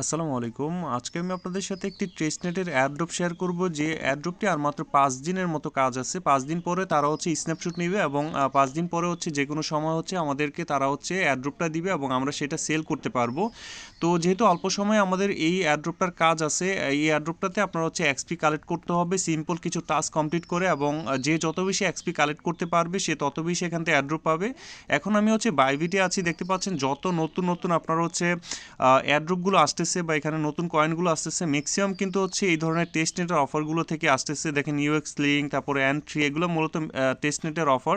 আসসালামু আলাইকুম। আজকে আমি আপনাদের সাথে একটি ট্রেসনেটের অ্যাড্রপ শেয়ার করব যে অ্যাড্রপটি আর মাত্র পাঁচ দিনের মতো কাজ আছে। পাঁচ দিন পরে তারা হচ্ছে স্ন্যাপশুট নেবে এবং পাঁচ দিন পরে হচ্ছে যে কোনো সময় হচ্ছে আমাদেরকে তারা হচ্ছে অ্যাড্রপটা দিবে এবং আমরা সেটা সেল করতে পারব। তো যেহেতু অল্প সময়ে আমাদের এই অ্যাড্রপটার কাজ আছে, এই অ্যাড্রপটাতে আপনার হচ্ছে এক্সপি কালেক্ট করতে হবে সিম্পল কিছু টাস্ক কমপ্লিট করে এবং যে যত বেশি এক্সপি কালেক্ট করতে পারবে সে তত বেশি এখান থেকে অ্যাড্রপ পাবে। এখন আমি হচ্ছে বাইভিটে আছি, দেখতে পাচ্ছেন যত নতুন নতুন আপনার হচ্ছে অ্যাড্রপগুলো আসতেছে বা এখানে নতুন কয়েনগুলো আসতেছে ম্যাক্সিমাম কিন্তু হচ্ছে এই ধরনের টেস্ট নেটের অফারগুলো থেকে আসতেছে। দেখেন ইউএক্স লিঙ্ক তারপরে অ্যান্ড থ্রি এগুলো মূলত টেস্ট নেটের অফার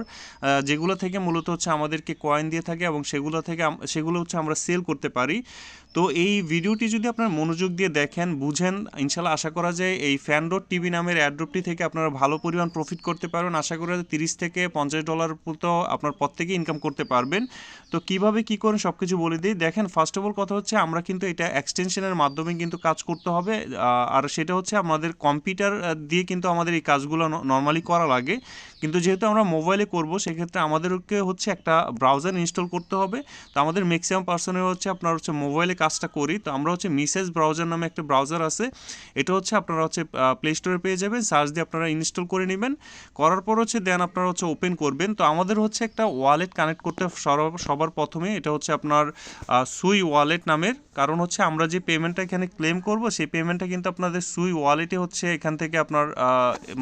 যেগুলো থেকে মূলত হচ্ছে আমাদেরকে কয়েন দিয়ে থাকে এবং সেগুলো থেকে সেগুলো হচ্ছে আমরা সেল করতে পারি। তো এই ভিডিওটি যদি আপনার মনোযোগ দিয়ে দেখেন, বুঝেন, ইনশাল্লাহ আশা করা যায় এই ফ্যানডোট টিভি নামের অ্যাড্রপটি থেকে আপনারা ভালো পরিমাণ প্রফিট করতে পারবেন। আশা করা যায় তিরিশ থেকে পঞ্চাশ ডলার মতো আপনার পর থেকে ইনকাম করতে পারবেন। তো কীভাবে কি করেন সব কিছু বলে দিই। দেখেন ফার্স্ট অফ অল কথা হচ্ছে আমরা কিন্তু এটা এক্সটেনশনের মাধ্যমে কিন্তু কাজ করতে হবে। আর সেটা হচ্ছে আমাদের কম্পিউটার দিয়ে কিন্তু আমাদের এই কাজগুলো নর্মালি করা লাগে। কিন্তু যেহেতু আমরা মোবাইলে করব, সেক্ষেত্রে আমাদেরকে হচ্ছে একটা ব্রাউজার ইনস্টল করতে হবে। তো আমাদের ম্যাক্সিমাম পার্সনের হচ্ছে আপনার হচ্ছে মোবাইলে কাজটা করি, তো আমরা হচ্ছে মিসেস ব্রাউজার নামে একটা ব্রাউজার আছে। এটা হচ্ছে আপনারা হচ্ছে প্লে স্টোরে পেয়ে যাবেন, সার্চ দিয়ে আপনারা ইনস্টল করে নেবেন। করার পর হচ্ছে দেন আপনারা হচ্ছে ওপেন করবেন। তো আমাদের হচ্ছে একটা ওয়ালেট কানেক্ট করতে সবার প্রথমে এটা হচ্ছে আপনার সুই ওয়ালেট নামের। কারণ হচ্ছে আমরা যে পেমেন্টটা এখানে ক্লেম করব, সেই পেমেন্টটা কিন্তু আপনাদের সুই ওয়ালেটে হচ্ছে এখান থেকে আপনার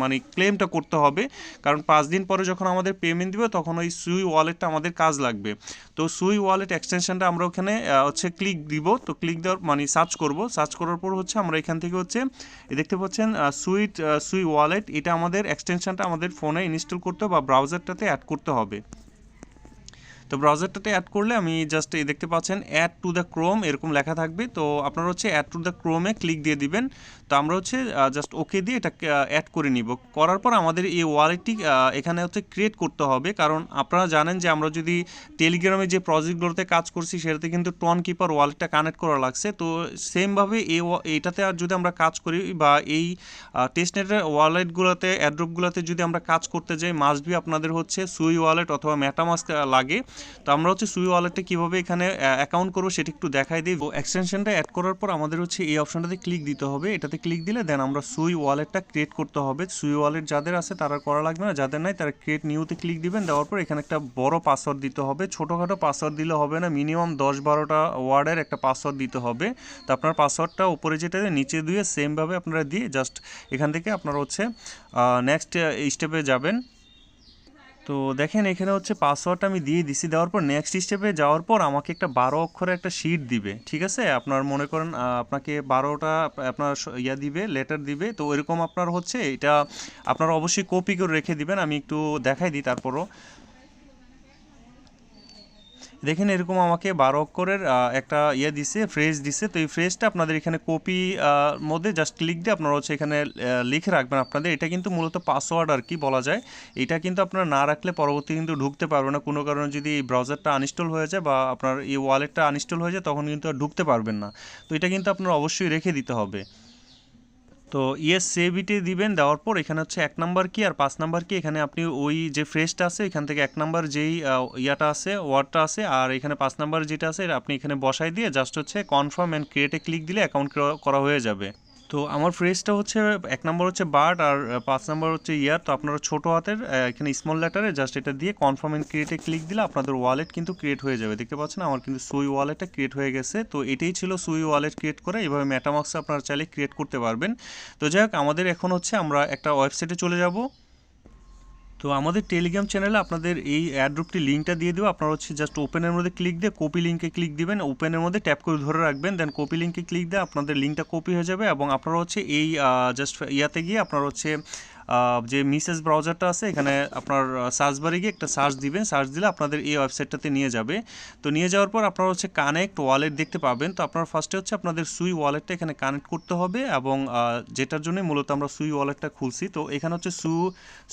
মানে ক্লেমটা করতে হবে। কারণ পাঁচ দিন পরে যখন আমাদের পেমেন্ট দিবে, তখন ওই সুই ওয়ালেটটা আমাদের কাজ লাগবে। তো সুই ওয়ালেট এক্সটেনশনটা আমরা ওখানে হচ্ছে ক্লিক দিব। তো ক্লিক দেওয়ার মানে সার্চ করব। সার্চ করার পর হচ্ছে আমরা এখান থেকে হচ্ছে দেখতে পাচ্ছেন সুইট সুই ওয়ালেট এটা আমাদের এক্সটেনশনটা আমাদের ফোনে ইনস্টল করতে হবে বা ব্রাউজারটাতে অ্যাড করতে হবে। তো ব্রাউজারটাতে অ্যাড করলে আমি জাস্ট এই দেখতে পাচ্ছেন অ্যাড টু দ্য ক্রোম এরকম লেখা থাকবে। তো আপনারা হচ্ছে অ্যাড টু দ্য ক্রোমে ক্লিক দিয়ে দিবেন। তো আমরা হচ্ছে জাস্ট ওকে দিয়ে এটা অ্যাড করে নিব। করার পর আমাদের এই ওয়ালেটটি এখানে হচ্ছে ক্রিয়েট করতে হবে। কারণ আপনারা জানেন যে আমরা যদি টেলিগ্রামে যে প্রজেক্টগুলোতে কাজ করছি, সেটাতে কিন্তু টন কিপার ওয়ালেটটা কানেক্ট করা লাগছে। তো সেমভাবে এই এইটাতে আর যদি আমরা কাজ করি বা এই টেস্টনেটের ওয়ালেটগুলোতে অ্যাড্রপগুলোতে যদি আমরা কাজ করতে যাই মাস্ট বি আপনাদের হচ্ছে সুই ওয়ালেট অথবা মেটামাস্ক লাগে। তো আমরা হচ্ছে সুই ওয়ালেটে কীভাবে এখানে অ্যাকাউন্ট করব সেটি একটু দেখাই দিই। এক্সটেনশনটা অ্যাড করার পর আমাদের হচ্ছে এই অপশনটাতে ক্লিক দিতে হবে। এটাতে ক্লিক দিলে দেন আমরা সুই ওয়ালেটটা ক্রিয়েট করতে হবে। সুই ওয়ালেট যাদের আছে তারা করা লাগবে না, যাদের নাই তারা ক্রিয়েট নিউতে ক্লিক দিবেন। দেওয়ার পর এখানে একটা বড় পাসওয়ার্ড দিতে হবে। ছোটোখাটো পাসওয়ার্ড দিলে হবে না মিনিমাম দশ বারোটা ওয়ার্ডের একটা পাসওয়ার্ড দিতে হবে। তো আপনার পাসওয়ার্ডটা উপরে যেটা নিচে দিয়ে সেমভাবে আপনারা দিয়ে জাস্ট এখান থেকে আপনারা হচ্ছে নেক্সট স্টেপে যাবেন। তো দেখেন, এখানে হচ্ছে পাসওয়ার্ডটা আমি দিয়ে দিছি। দেওয়ার পর নেক্সট স্টেপে যাওয়ার পর আমাকে একটা বারো অক্ষরে একটা শিট দিবে, ঠিক আছে? আপনার মনে করেন আপনাকে বারোটা, আপনার ইয়া দিবে লেটার দিবে। তো এরকম আপনার হচ্ছে এটা, আপনার অবশ্যই কপি করে রেখে দিবেন। আমি একটু দেখাই দিই তারপরও। দেখেন এরকম আমাকে বারো অক্ষরের একটা ইয়ে দিছে ফ্রেজ দিছে। তো এই ফ্রেজটা আপনাদের এখানে কপি মধ্যে জাস্ট ক্লিক দিয়ে আপনারা হচ্ছে এখানে লিখে রাখবেন আপনাদের। এটা কিন্তু মূলত পাসওয়ার্ড আর কি বলা যায়। এটা কিন্তু আপনারা না রাখলে পরবর্তী কিন্তু ঢুকতে পারবে না। কোনো কারণে যদি এই ব্রাউজারটা আনইনস্টল হয়ে যায় বা আপনার এই ওয়ালেটটা আনইনস্টল হয়ে যায়, তখন কিন্তু আর ঢুকতে পারবেন না। তো এটা কিন্তু আপনারা অবশ্যই রেখে দিতে হবে। তো ইয়েস সেভিটি দিবেন, দেওয়ার পর এখানে হচ্ছে এক নাম্বার কি আর পাঁচ নাম্বার কি, এখানে আপনি ওই যে ফ্রেশটা আছে, এখান থেকে এক নাম্বার যেই ইয়াটা আছে, ওয়ার্ডটা আছে, আর এখানে পাঁচ নাম্বার যেটা আছে আপনি এখানে বসাই দিয়ে জাস্ট হচ্ছে কনফার্ম অ্যান্ড ক্রিয়েটে ক্লিক দিলে অ্যাকাউন্ট করা হয়ে যাবে। তো আমার ফ্রেজটা হচ্ছে, এক নম্বর হচ্ছে বার্ড আর পাঁচ নম্বর হচ্ছে ইয়ার তো আপনারা ছোটো হাতের এখানে স্মল লেটারে জাস্ট এটা দিয়ে কনফার্ম অ্যান্ড ক্রিয়েটে ক্লিক দিলে আপনাদের ওয়ালেট কিন্তু ক্রিয়েট হয়ে যাবে। দেখতে পাচ্ছেন আমার কিন্তু সুই ওয়ালেটটা ক্রিয়েট হয়ে গেছে। তো এটাই ছিল সুই ওয়ালেট ক্রিয়েট করে এইভাবে মেটামাক্স আপনারা চাইলে ক্রিয়েট করতে পারবেন। তো যাই হোক, আমাদের এখন হচ্ছে আমরা একটা ওয়েবসাইটে চলে যাব। তো আমাদের টেলিগ্রাম চ্যানেলে আপনাদের এই অ্যাড্রুপটি লিঙ্কটা দিয়ে দেবো। আপনারা হচ্ছে জাস্ট ওপেনের মধ্যে ক্লিক দিয়ে কপি লিঙ্কে ক্লিক দিবেন। ওপেনের মধ্যে ট্যাপ করে ধরে রাখবেন। দেন কপি লিঙ্কে ক্লিক দিয়ে আপনাদের লিঙ্কটা কপি হয়ে যাবে এবং আপনারা হচ্ছে এই জাস্ট ইয়াতে গিয়ে আপনারা হচ্ছে যে মিসেস ব্রাউজারটা আছে, এখানে আপনার সার্চ বারে গিয়ে একটা সার্চ দিবেন। সার্চ দিলে আপনাদের এই ওয়েবসাইটটাতে নিয়ে যাবে। তো নিয়ে যাওয়ার পর আপনারা হচ্ছে কানেক্ট ওয়ালেট দেখতে পাবেন। তো আপনার ফার্স্টে হচ্ছে আপনাদের সুই ওয়ালেটটা এখানে কানেক্ট করতে হবে এবং যেটার জন্য মূলত আমরা সুই ওয়ালেটটা খুলছি। তো এখানে হচ্ছে সু,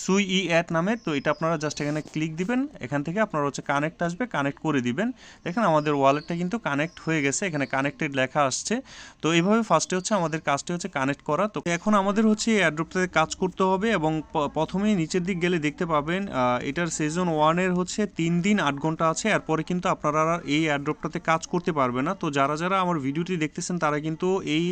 সুই ই অ্যাট নামের তো এটা আপনারা জাস্ট এখানে ক্লিক দিবেন। এখান থেকে আপনারা হচ্ছে কানেক্ট আসবে কানেক্ট করে দিবেন। দেখেন আমাদের ওয়ালেটটা কিন্তু কানেক্ট হয়ে গেছে। এখানে কানেক্টেড লেখা আসছে। তো এইভাবে ফার্স্টে হচ্ছে আমাদের কাজটি হচ্ছে কানেক্ট করা। তো এখন আমাদের হচ্ছে এই অ্যাড্রপটাতে কাজ করতে হবে। হবে এবং প্রথমেই নিচের দিক গেলে দেখতে পাবেন এটার সিজন ওয়ানের হচ্ছে তিন দিন আট ঘণ্টা আছে। এরপরে কিন্তু আপনারা এই অ্যাড্রপটাতে কাজ করতে পারবে না। তো যারা যারা আমার ভিডিওটি দেখতেছেন, তারা কিন্তু এই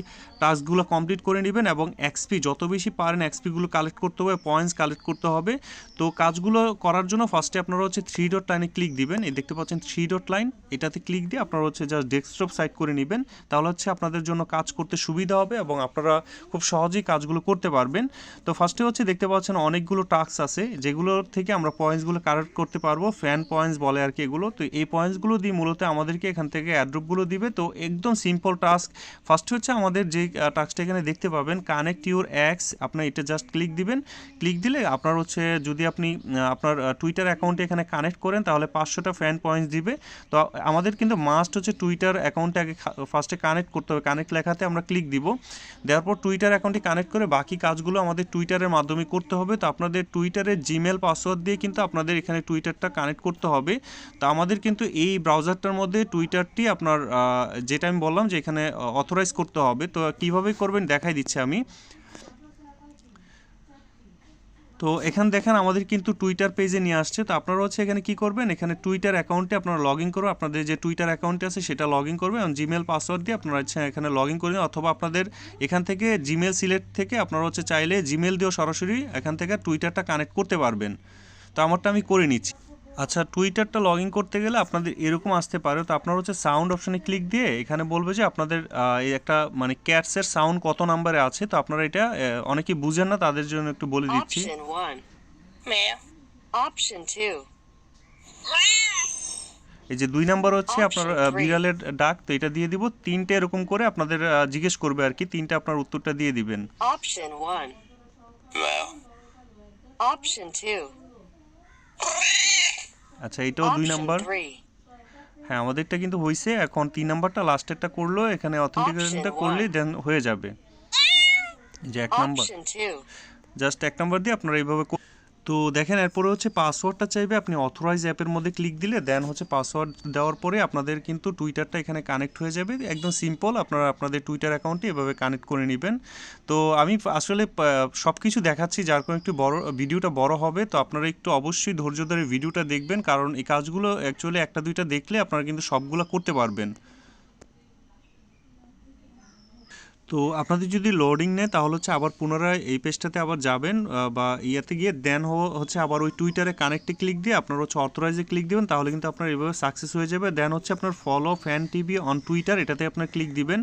টাস্কগুলো কমপ্লিট করে নেবেন এবং এক্সপি যত বেশি পারেন এক্সপিগুলো কালেক্ট করতে হবে পয়েন্টস কালেক্ট করতে হবে। তো কাজগুলো করার জন্য ফার্স্টে আপনারা হচ্ছে থ্রি ডট লাইনে ক্লিক দিবেন। এই দেখতে পাচ্ছেন থ্রি ডট লাইন এটাতে ক্লিক দিয়ে আপনারা হচ্ছে জাস্ট ডেস্কটপ সাইট করে নেবেন। তাহলে হচ্ছে আপনাদের জন্য কাজ করতে সুবিধা হবে এবং আপনারা খুব সহজেই কাজগুলো করতে পারবেন। তো ফার্স্টে হচ্ছে দেখতে পাচ্ছেন অনেকগুলো টাস্ক আছে, যেগুলোর থেকে আমরা পয়েন্টসগুলো কালেক্ট করতে পারব ফ্যান পয়েন্টস বলে আর কি এগুলো। তো এই পয়েন্টসগুলো দিয়ে মূলত আমাদেরকে এখান থেকে অ্যাড্রপগুলো দিবে। তো একদম সিম্পল টাস্ক ফার্স্ট হচ্ছে আমাদের যে টাস্কটা এখানে দেখতে পাবেন কানেক্ট ইউর অ্যাক্স আপনার এটা জাস্ট ক্লিক দিবেন। ক্লিক দিলে আপনার হচ্ছে যদি আপনি আপনার টুইটার অ্যাকাউন্টে এখানে কানেক্ট করেন, তাহলে পাঁচশোটা ফ্যান পয়েন্টস দিবে। তো আমাদের কিন্তু মাস্ট হচ্ছে টুইটার অ্যাকাউন্টে আগে ফার্স্টে কানেক্ট করতে হবে। কানেক্ট লেখাতে আমরা ক্লিক দিব। দেওয়ার পর টুইটার অ্যাকাউন্টে কানেক্ট করে বাকি কাজগুলো আমাদের টুইটারের মাধ্যমে করতে হবে। তো আপনাদের টুইটারের জিমেল পাসওয়ার্ড দিয়ে কিন্তু আপনাদের এখানে টুইটারটা কানেক্ট করতে হবে। তো আমাদের কিন্তু এই ব্রাউজারটার মধ্যে টুইটারটি আপনার যেটা আমি বললাম যে এখানে অথরাইজ করতে হবে। তো কীভাবে করবেন দেখাই দিচ্ছি আমি। তো এখানে দেখেন আমাদের কিন্তু টুইটার পেজে নিয়ে আসছে। তো আপনারা হচ্ছে এখানে কি করবেন? এখানে টুইটার অ্যাকাউন্টে আপনারা লগ ইন করবেন। আপনাদের যে টুইটার অ্যাকাউন্টে আছে সেটা লগ ইন করবেন। এবং জিমেল পাসওয়ার্ড দিয়ে আপনারা হচ্ছে এখানে লগ ইন করে অথবা আপনাদের এখান থেকে জিমেল সিলেক্ট থেকে আপনারা হচ্ছে চাইলে জিমেল দিয়েও সরাসরি এখান থেকে টুইটারটা কানেক্ট করতে পারবেন। তো আমারটা আমি করে নিচ্ছি। আচ্ছা টুইটারটা লগ ইন করতে গেলে আপনাদের এরকম আসতে পারে তো আপনার হচ্ছে সাউন্ড অপশনে ক্লিক দিয়ে এখানে বলবে যে আপনাদের এই একটা মানে ক্যাটসের সাউন্ড কত নাম্বারে আছে তো আপনারা এটা আহ, অনেকেই বুঝেন না তাদের জন্য একটু বলে দিচ্ছি Option 1. Meow. Option 2. এই যে দুই নাম্বার হচ্ছে আপনার. বিড়ালের ডাক তো এটা দিয়ে দিব তিনটে এরকম করে আপনাদের জিজ্ঞেস করবে আর কি তিনটে আপনার উত্তরটা দিয়ে দিবেন Option 1. Meow. Option 2. আচ্ছা এটাও দুই নাম্বার হ্যাঁ আমাদেরটা কিন্তু হয়েছে এখন তিন নাম্বারটা লাস্টেরটা করল এখানে অথেন্টিকেশনটা করলে করলেই দেন হয়ে যাবে যে এক নাম্বার জাস্ট এক নাম্বার দিয়ে আপনারা এইভাবে তো দেখেন, এরপরে হচ্ছে পাসওয়ার্ডটা চাইবে, আপনি অথরাইজ অ্যাপের মধ্যে ক্লিক দিলে দেন হচ্ছে পাসওয়ার্ড দেওয়ার পরে আপনাদের কিন্তু টুইটারটা এখানে কানেক্ট হয়ে যাবে। একদম সিম্পল আপনারা আপনাদের টুইটার অ্যাকাউন্টে এভাবে কানেক্ট করে নেবেন। তো আমি আসলে সব কিছু দেখাচ্ছি, যার কারণে একটু বড় ভিডিওটা বড় হবে, তো আপনারা একটু অবশ্যই ধৈর্য ধরে ভিডিওটা দেখবেন, কারণ এই কাজগুলো অ্যাকচুয়ালি একটা দুইটা দেখলে আপনারা কিন্তু সবগুলো করতে পারবেন। তো আপনাদের যদি লোডিং নেয়, তাহলে হচ্ছে আবার পুনরায় এই পেজটাতে আবার যাবেন বা ইয়াতে গিয়ে দেন হচ্ছে আবার ওই টুইটারে কানেক্টে ক্লিক দিয়ে আপনার হচ্ছে অথরাইজে ক্লিক দিবেন, তাহলে কিন্তু আপনার এভাবে সাকসেস হয়ে যাবে। দেন হচ্ছে আপনার follow Fan TV on Twitter এটাতে আপনার ক্লিক দিবেন।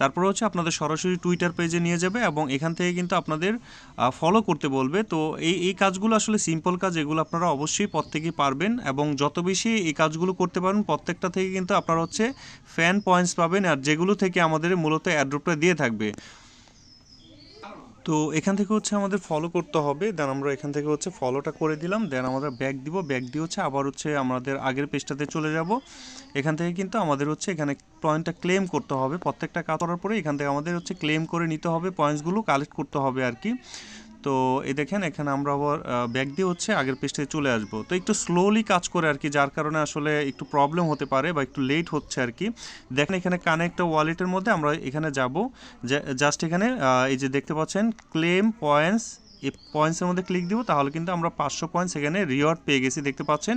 তারপর হচ্ছে আপনাদের সরাসরি টুইটার পেজে নিয়ে যাবে এবং এখান থেকে কিন্তু আপনাদের ফলো করতে বলবে। তো এই এই কাজগুলো আসলে সিম্পল কাজ, এগুলো আপনারা অবশ্যই প্রত্যেকেই পারবেন এবং যত বেশি এই কাজগুলো করতে পারবেন, প্রত্যেকটা থেকে কিন্তু আপনারা হচ্ছে ফ্যান পয়েন্টস পাবেন আর যেগুলো থেকে আমাদের মূলত অ্যাড্রপটা দিয়ে থাকবে। তো এখান থেকে হচ্ছে আমাদের ফলো করতে হবে দেন আমরা এখান থেকে হচ্ছে ফলোটা করে দিলাম দেন আমাদের ব্যাক দিব ব্যাক দিয়ে হচ্ছে আবার হচ্ছে আমাদের আগের পেজটাতে চলে যাব। এখান থেকে কিন্তু আমাদের হচ্ছে এখানে পয়েন্টটা ক্লেম করতে হবে, প্রত্যেকটা কাজ করার পরে এখান থেকে আমাদের হচ্ছে ক্লেম করে নিতে হবে পয়েন্টসগুলো কালেক্ট করতে হবে আর কি। তো এ দেখেন, এখানে আমরা আবার ব্যাক দিয়ে হচ্ছে আগের পেজটাতে চলে আসব। তো একটু স্লোলি কাজ করে আর কি, যার কারণে আসলে একটু প্রবলেম হতে পারে বা একটু লেট হচ্ছে আর কি। দেখেন, এখানে কানেক্ট ওয়ালেটের মধ্যে আমরা এখানে যাব। জাস্ট এখানে এই যে দেখতে পাচ্ছেন ক্লেম পয়েন্টস এই পয়েন্টসের মধ্যে ক্লিক দিব, তাহলে কিন্তু আমরা পাঁচশো পয়েন্টস এখানে রিওয়ার্ড পেয়ে গেছি, দেখতে পাচ্ছেন।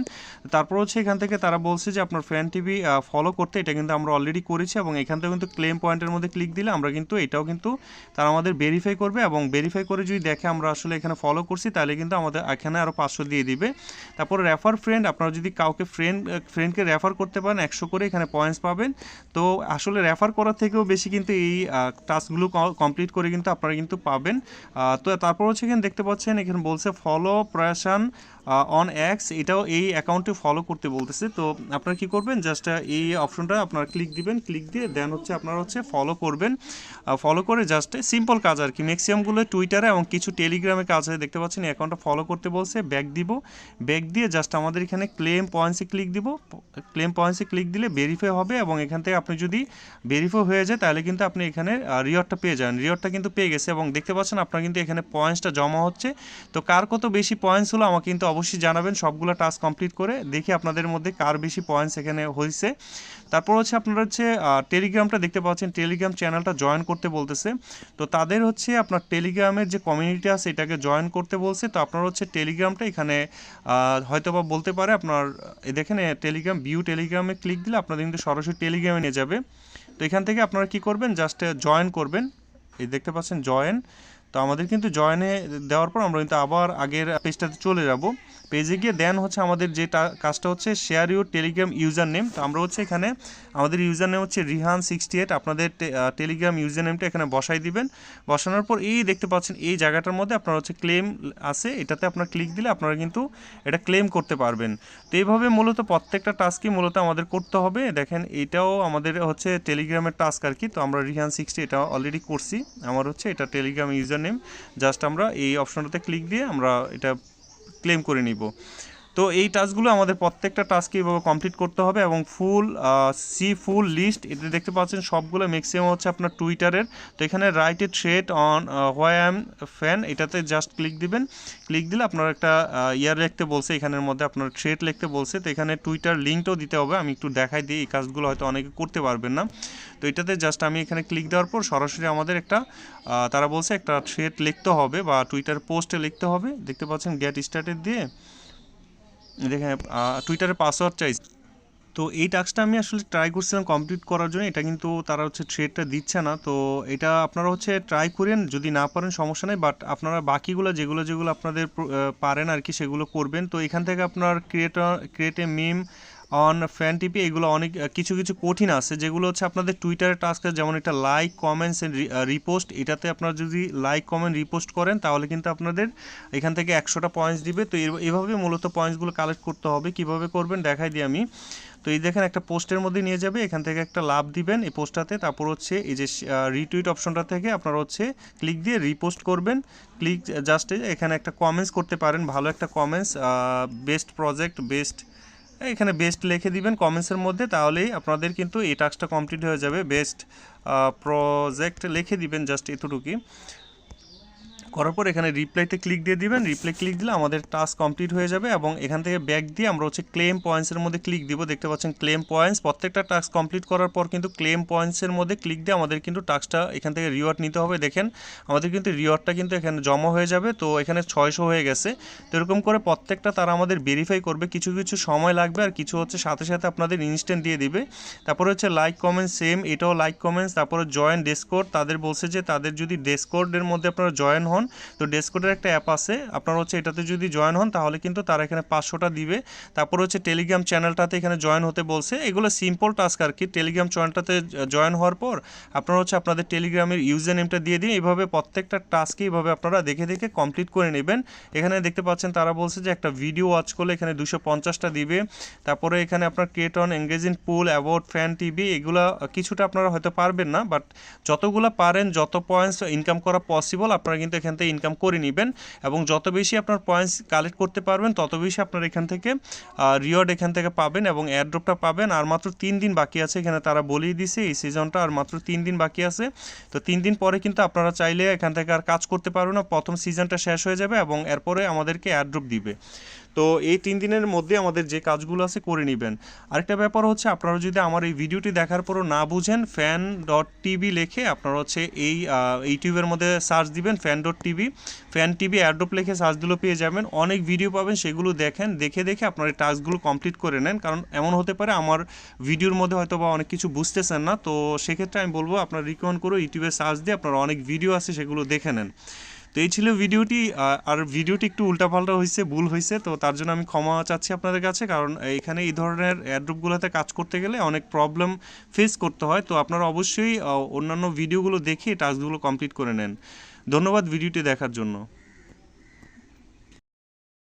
তারপর হচ্ছে এখান থেকে তারা বলছে যে আপনার ফ্যান টিভি ফলো করতে, এটা কিন্তু আমরা অলরেডি করেছি এবং এখান থেকে কিন্তু ক্লেম পয়েন্টের মধ্যে ক্লিক দিলে আমরা কিন্তু এটাও কিন্তু তারা আমাদের ভেরিফাই করবে এবং ভেরিফাই করে যদি দেখে আমরা আসলে এখানে ফলো করছি, তাহলে কিন্তু আমাদের এখানে আরও পাঁচশো দিয়ে দিবে। তারপর রেফার ফ্রেন্ড আপনারা যদি কাউকে ফ্রেন্ড ফ্রেন্ডকে রেফার করতে পারেন, একশো করে এখানে পয়েন্টস পাবেন। তো আসলে রেফার করার থেকেও বেশি কিন্তু এই টাস্কগুলো কমপ্লিট করে কিন্তু আপনারা কিন্তু পাবেন। তো তারপর হচ্ছে দেখতে পাচ্ছেন এখানে বলছে ফলো প্রয়াসান অন এক্স এটাও এই অ্যাকাউন্টে ফলো করতে বলতেছে। তো আপনারা কি করবেন? জাস্ট এই অপশনটা আপনারা ক্লিক দিবেন ক্লিক দিয়ে দেন হচ্ছে আপনারা হচ্ছে ফলো করবেন। ফলো করে জাস্ট সিম্পল কাজ আর কি। ম্যাক্সিমামগুলো টুইটারে এবং কিছু টেলিগ্রামে কাজ আছে দেখতে পাচ্ছেন অ্যাকাউন্টটা ফলো করতে বলছে ব্যাক দিব। ব্যাক দিয়ে জাস্ট আমাদের এখানে ক্লেম পয়েন্টসে ক্লিক দিব। ক্লেম পয়েন্টসে ক্লিক দিলে ভেরিফাই হবে এবং এখান থেকে আপনি যদি ভেরিফাই হয়ে যায়, তাহলে কিন্তু আপনি এখানে রিওয়ার্ডটা পেয়ে যান রিওয়ার্ডটা কিন্তু পেয়ে গেছে এবং দেখতে পাচ্ছেন আপনার কিন্তু এখানে পয়েন্টসটা জমা হচ্ছে। তো কার কত বেশি পয়েন্টস হলো, আমাকে কিন্তু অবশ্যই জানাবেন, সবগুলো টাস্ক কমপ্লিট করে দেখি আপনাদের মধ্যে কার বেশি পয়েন্টস এখানে হয়েছে তারপর হচ্ছে আপনারা হচ্ছে টেলিগ্রামটা দেখতে পাচ্ছেন টেলিগ্রাম চ্যানেলটা জয়েন করতে বলতেছে। তো তাদের হচ্ছে আপনার টেলিগ্রামের যে কমিউনিটি আছে, এটাকে জয়েন করতে বলছে। তো আপনার হচ্ছে টেলিগ্রামটা এখানে হয়তো বা বলতে পারে আপনার দেখেন টেলিগ্রাম ভিউ টেলিগ্রামে ক্লিক দিলে আপনাদের কিন্তু সরাসরি টেলিগ্রামে নিয়ে যাবে। তো এখান থেকে আপনারা কি করবেন? জাস্ট জয়েন করবেন। এই দেখতে পাচ্ছেন জয়েন তো আমাদের কিন্তু জয়েনে দেওয়ার পর আমরা কিন্তু আবার আগের পেজটাতে চলে যাব। পেজে গিয়ে দেন হচ্ছে আমাদের যে কাজটা হচ্ছে share your Telegram user name তো আমরা হচ্ছে এখানে আমাদের ইউজার নেম হচ্ছে রিহান সিক্সটি এইট। আপনাদের টেলিগ্রাম ইউজার নেমটা এখানে বসাই দিবেন। বসানোর পর এই দেখতে পাচ্ছেন এই জায়গাটার মধ্যে আপনার হচ্ছে ক্লেম আছে। এটাতে আপনার ক্লিক দিলে আপনারা কিন্তু এটা ক্লেম করতে পারবেন। তো এইভাবে মূলত প্রত্যেকটা টাস্কই মূলত আমাদের করতে হবে। দেখেন এটাও আমাদের হচ্ছে টেলিগ্রামের টাস্ক আর কি। তো আমরা রিহান সিক্সটি এটা অলরেডি করছি। আমার হচ্ছে এটা টেলিগ্রাম ইউজার নেম জাস্ট আমরা এই অপশনটাতে ক্লিক দিয়ে আমরা এটা ক্লেম করে নিব। তো এই টাস্কগুলো আমাদের প্রত্যেকটা টাস্কে এইভাবে কমপ্লিট করতে হবে এবং ফুল সি ফুল লিস্ট এটা দেখতে পাচ্ছেন সবগুলো ম্যাক্সিমাম হচ্ছে আপনার টুইটারের তো এখানে write a thread on why am Fan এটাতে জাস্ট ক্লিক দিবেন। ক্লিক দিলে আপনার একটা ইয়ার লিখতে বলছে, এখানের মধ্যে আপনার থ্রেড লিখতে বলছে। তো এখানে টুইটার লিঙ্কটাও দিতে হবে। আমি একটু দেখাই দিই, এই কাজগুলো হয়তো অনেকে করতে পারবেন না। তো এটাতে জাস্ট আমি এখানে ক্লিক দেওয়ার পর সরাসরি আমাদের একটা তারা বলছে একটা থ্রেড লিখতে হবে বা টুইটার পোস্টে লিখতে হবে। দেখতে পাচ্ছেন গেট স্টার্টেড দিয়ে। দেখেন টুইটারে পাসওয়ার্ড চাইছে তো এই টাস্কটা আমি আসলে ট্রাই করছিলাম কমপ্লিট করার জন্য, এটা কিন্তু তারা হচ্ছে থ্রেডটা দিচ্ছে না। তো এটা আপনারা হচ্ছে ট্রাই করেন, যদি না পারেন সমস্যা নেই বাট আপনারা বাকিগুলো, যেগুলো যেগুলো আপনাদের পারেন আর কি, সেগুলো করবেন। তো এখান থেকে আপনার creator create meme on Fan TV এগুলো অনেক কিছু কিছু কঠিন আছে, যেগুলো হচ্ছে আপনাদের টুইটারের টাস্ক যেমন এটা লাইক কমেন্টস এন্ড রিপোস্ট এটাতে আপনারা যদি লাইক কমেন্ট রিপোস্ট করেন, তাহলে কিন্তু আপনাদের এখান থেকে একশোটা পয়েন্টস দিবে। তো এভাবে মূলত পয়েন্টসগুলো কালেক্ট করতে হবে। কীভাবে করবেন, দেখাই দিই আমি। তো এই দেখেন, একটা পোস্টের মধ্যে নিয়ে যাবে, এখান থেকে একটা লাভ দিবেন এই পোস্টটাতে। তারপর হচ্ছে এই যে রিটুইট অপশনটা থেকে আপনারা হচ্ছে ক্লিক দিয়ে রিপোস্ট করবেন। ক্লিক জাস্ট এখানে একটা কমেন্টস করতে পারেন। ভালো একটা কমেন্টস বেস্ট প্রজেক্ট বেস্ট এখানে বেস্ট লিখে দিবেন কমেন্টসের মধ্যে, তাহলেই আপনাদের কিন্তু এই টাস্কটা কমপ্লিট হয়ে যাবে। বেস্ট প্রজেক্ট লিখে দিবেন জাস্ট এতটুকুই। করার পর এখানে রিপ্লাইতে ক্লিক দিয়ে দিবেন। রিপ্লাই ক্লিক দিলে আমাদের টাস্ক কমপ্লিট হয়ে যাবে এবং এখান থেকে ব্যাক দিয়ে আমরা হচ্ছে ক্লেম পয়েন্টসের মধ্যে ক্লিক দিব। দেখতে পাচ্ছেন ক্লেম পয়েন্টস প্রত্যেকটা টাস্ক কমপ্লিট করার পর কিন্তু ক্লেম পয়েন্টসের মধ্যে ক্লিক দিয়ে আমাদের কিন্তু টাস্কটা এখান থেকে রিওয়ার্ড নিতে হবে। দেখেন, আমাদের কিন্তু রিওয়ার্ডটা কিন্তু এখানে জমা হয়ে যাবে। তো এখানে ছয়শো হয়ে গেছে। তো এরকম করে প্রত্যেকটা তারা আমাদের ভেরিফাই করবে। কিছু কিছু সময় লাগবে আর কিছু হচ্ছে সাথে সাথে আপনাদের ইনস্ট্যান্ট দিয়ে দিবে। তারপরে হচ্ছে লাইক কমেন্ট সেম এটাও লাইক কমেন্টস তারপরে জয়েন ডেসকোড তাদের বলছে যে তাদের যদি ডেসকোডের মধ্যে আপনারা জয়েন হন তো ডেসকোডের একটা অ্যাপ আছে। আপনারা হচ্ছে এটাতে যদি জয়েন হন, তাহলে কিন্তু তারা এখানে পাঁচশোটা দিবে। তারপর হচ্ছে টেলিগ্রাম চ্যানেলটাতে এখানে জয়েন হতে বলছে। এগুলো সিম্পল টাস্ক আর কি। টেলিগ্রাম চ্যানেলটাতে জয়েন হওয়ার পর আপনারা হচ্ছে আপনাদের টেলিগ্রামের ইউজার নেমটা দিয়ে দিন। এইভাবে প্রত্যেকটা টাস্কে এইভাবে আপনারা দেখে দেখে কমপ্লিট করে নেবেন। এখানে দেখতে পাচ্ছেন তারা বলছে যে একটা ভিডিও ওয়াচ করলে এখানে দুশো পঞ্চাশটা দিবে। তারপরে এখানে আপনার create on engaging poll award Fan TV এগুলো কিছুটা আপনারা হয়তো পারবেন না বাট যতগুলো পারেন, যত পয়েন্টস ইনকাম করা পসিবল আপনারা কিন্তু এখান থেকে ইনকাম করে নেবেন এবং যত বেশি আপনার পয়েন্টস কালেক্ট করতে পারবেন, তত বেশি আপনার এখান থেকে রিওয়ার্ড এখান থেকে পাবেন এবং এয়ারড্রপটা পাবেন। আর মাত্র তিন দিন বাকি আছে, এখানে তারা বলেই দিছে এই সিজনটা আর মাত্র তিন দিন বাকি আছে। তো তিন দিন পরে কিন্তু আপনারা চাইলে এখান থেকে আর কাজ করতে পারবেন না। প্রথম সিজনটা শেষ হয়ে যাবে এবং এরপরে আমাদেরকে এয়ারড্রপ দিবে। তো এই তিন দিনের মধ্যে আমাদের যে কাজগুলো আছে করে নেবেন। আরেকটা ব্যাপার হচ্ছে, আপনারা যদি আমার এই ভিডিওটি দেখার পরও না বুঝেন ফ্যান ডট টিভি লেখে আপনারা হচ্ছে এই ইউটিউবের মধ্যে সার্চ দিবেন Fan dot TV Fan TV airdrop লেখে সার্চ দিলেও পেয়ে যাবেন। অনেক ভিডিও পাবেন, সেগুলো দেখেন, দেখে দেখে আপনার এই টাস্কগুলো কমপ্লিট করে নেন। কারণ এমন হতে পারে আমার ভিডিওর মধ্যে হয়তো বা অনেক কিছু বুঝতেছেন না, তো সেক্ষেত্রে আমি বলব, আপনার রিকমেন্ড করো ইউটিউবে সার্চ দিয়ে আপনারা অনেক ভিডিও আছে সেগুলো দেখে নেন। এই ছিল ভিডিওটি আর ভিডিওটি একটু উল্টাপাল্টা হয়েছে ভুল হয়েছে তো তার জন্য আমি ক্ষমা চাচ্ছি আপনাদের কাছে, কারণ এখানে এই ধরনের অ্যাড্রুপগুলোতে কাজ করতে গেলে অনেক প্রবলেম ফেস করতে হয়, তো আপনারা অবশ্যই অন্যান্য ভিডিওগুলো দেখে টাস্কগুলো কমপ্লিট করে নেন। ধন্যবাদ ভিডিওটি দেখার জন্য।